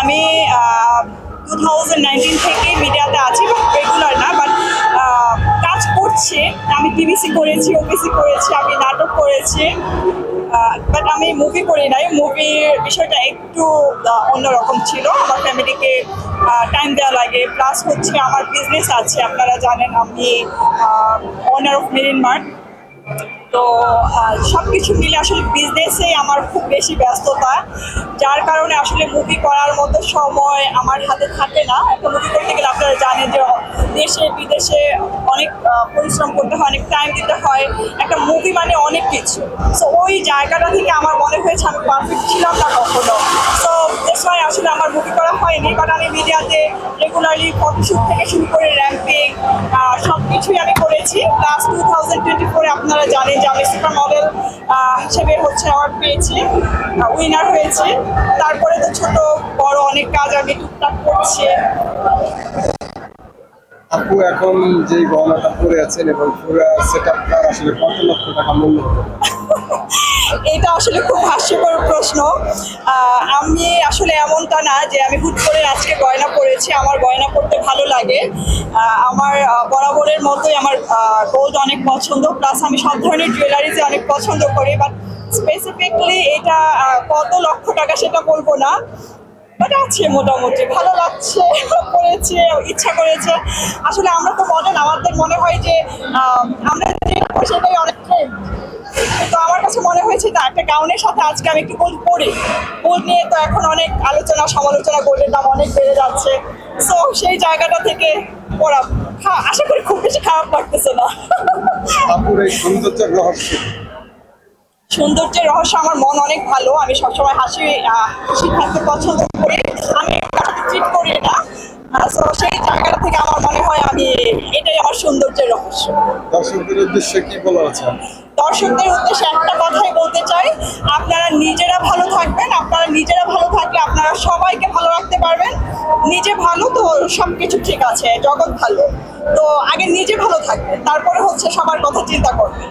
আমি two thousand nineteen থেকে মিডিয়াতে আছি বাট রেগুলার না বাট কাজ করছে। আমি টিভিসি করেছি ওপিসি করেছি, আমি নাটক করেছি বাট আমি মুভি করি নাই। মুভির বিষয়টা একটু অন্যরকম ছিল। আমার ফ্যামিলিকে টাইম দেওয়া লাগে। প্লাস হচ্ছে আমার বিজনেস আছে, আপনারা জানেন আমি অনার অফ মেরিন মার্ট তো সব কিছু মিলে আসলে বিজনেসে আমার খুব বেশি ব্যস্ততা, যার কারণে আসলে মুভি করার মতো সময় আমার হাতে থাকে না। একটা মুভি করতে গেলে আপনারা জানেন যে, দেশে, বিদেশে অনেক পরিশ্রম করতে হয়, অনেক টাইম দিতে হয়। একটা মুভি মানে অনেক কিছু। সো ওই জায়গাটা থেকে আমার মনে হয়েছে আমি পারফেক্ট ছিলাম না কখনো। সো দেশে আসলে আমার মুভি করা হয়নি। বাট আমি মিডিয়াতে রেগুলারলি ফটোশ্যুট থেকে শুরু করে র্যাম্পিং কিছুই আমি করেছি। লাস্ট টু থাউজেন্ড টোয়েন্টি ফোরে আপনারা জানেন যে আমি সুপার মডেল হিসেবে হচ্ছে অ্যাওয়ার্ড পেয়েছি উইনার হয়েছি। তারপরে তো ছোট, বড় অনেক কাজ আমি টুকটাক করছি। আপু, এখন যে গহনাটা পরে আছেন এবং পুরো সেট আপটার আসলে কত লক্ষ টাকা মূল্য হতে? এটা আসলে খুব হাস্যকর প্রশ্ন। আমি আসলে এমনটা না যে আমি হুট করে আজকে গয়না পরেছি, আমার গয়না পরতে ভালো লাগে। আমার বরাবরের মতোই আমার গোল্ড অনেক পছন্দ প্লাস আমি সব ধরনের জুয়েলারিজে অনেক পছন্দ করি বাট স্পেসিফিকলি এটা কত লক্ষ টাকা সেটা বলব না। বাট আছে মোটামুটি, ভালো লাগছে করেছে ইচ্ছা করেছে। আসলে আমরা তো মডেল আমাদের মনে হয় যে আমরা যে সেটাই অনেক trend। তো আমার কাছে মনে হয়েছে যে একটা গাউনের সাথে আজকে আমি একটু গোল্ড পরি। গোল্ড নিয়ে তো এখন অনেক আলোচনা সমালোচনা গোল্ডের দাম অনেক বেড়ে যাচ্ছে। সো সেই জায়গাটা থেকে পড়া আশা করি খুব বেশি খারাপ লাগতেছে না। সৌন্দর্যের রহস্য সৌন্দর্যের রহস্য আমার মন অনেক ভালো। আমি সবসময় হাসি হাসি থাকতে পছন্দ করি। আমি চিট করি না। তো সেই জায়গাটা থেকে আমার মনে হয় আমি এটাই আমার সৌন্দর্যের রহস্য। দর্শকদের উদ্দেশ্যে কি বলা আছে? দর্শকদের উদ্দেশ্যে একটা কথাই বলতে চাই আপনারা নিজেরা ভালো থাকবেন আপনারা নিজেরা ভালো থাকলে আপনারা সবাইকে ভালো রাখতে পারবেন। নিজে ভালো তো সব কিছু ঠিক আছে জগৎ ভালো। তো আগে নিজে ভালো থাকবেন তারপরে হচ্ছে সবার কথা চিন্তা করবেন।